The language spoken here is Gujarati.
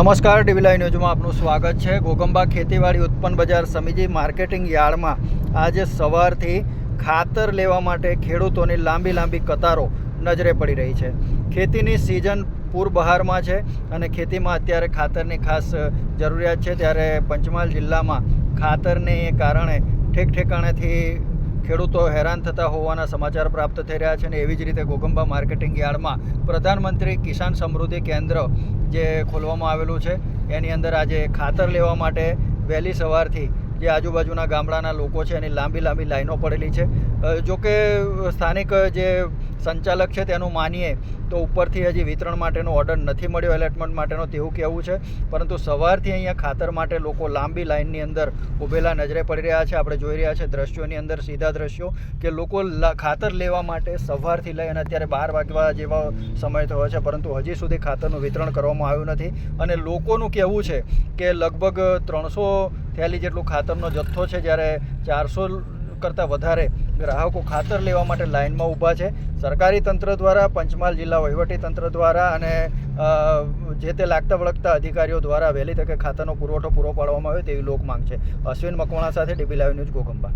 નમસ્કાર, ટીવી ન્યૂઝમાં આપનું સ્વાગત છે. ગોગંબા ખેતીવાડી ઉત્પન્ન બજાર સમિતિ માર્કેટિંગ યાર્ડમાં આજે સવારથી ખાતર લેવા માટે ખેડૂતોની લાંબી લાંબી કતારો નજરે પડી રહી છે. ખેતીની સિઝન પૂર બહારમાં છે અને ખેતીમાં અત્યારે ખાતરની ખાસ જરૂરિયાત છે. ત્યારે પંચમહાલ જિલ્લામાં ખાતરને કારણે ઠેક ઠેકાણેથી ખેડૂતો હેરાન થતા હોવાના સમાચાર પ્રાપ્ત થઈ રહ્યા છે અને એવી જ રીતે ગોગંબા માર્કેટિંગ યાર્ડમાં પ્રધાનમંત્રી કિસાન સમૃદ્ધિ કેન્દ્ર જે ખોલવામાં આવેલું છે, એની અંદર આજે ખાતર લેવા માટે વહેલી સવારથી જે આજુબાજુના ગામડાના લોકો છે, એની લાંબી લાંબી લાઈનો પડેલી છે. જોકે સ્થાનિક જે સંચાલક છે તેનું માનીએ તો ઉપરથી હજી વિતરણ માટેનો ઓર્ડર નથી મળ્યો એલોટમેન્ટ માટેનો તેવું કહેવું છે. પરંતુ સવારથી અહીંયા ખાતર માટે લોકો લાંબી લાઈનની અંદર ઊભેલા નજરે પડી રહ્યા છે. આપણે જોઈ રહ્યા છે દ્રશ્યોની અંદર સીધા દ્રશ્યો કે લોકો ખાતર લેવા માટે સવારથી લઈ અને અત્યારે બાર વાગવા જેવા સમય થયો છે. પરંતુ હજી સુધી ખાતરનું વિતરણ કરવામાં આવ્યું નથી. અને લોકોનું કહેવું છે કે લગભગ ત્રણસો થેલી જેટલું ખાતરનો જથ્થો છે. જ્યારે ચારસો કરતાં વધારે ગ્રાહકો ખાતર લેવા માટે લાઇનમાં ઊભા છે. સરકારી તંત્ર દ્વારા, પંચમહાલ જિલ્લા વહીવટી તંત્ર દ્વારા અને જે તે લાગતા વળગતા અધિકારીઓ દ્વારા વહેલી તકે ખાતરનો પુરવઠો પૂરો પાડવામાં આવે તેવી લોક માંગ છે. અશ્વિન મકવાણા સાથે ડીબી લાઈવ ન્યૂઝ ગોગંબા.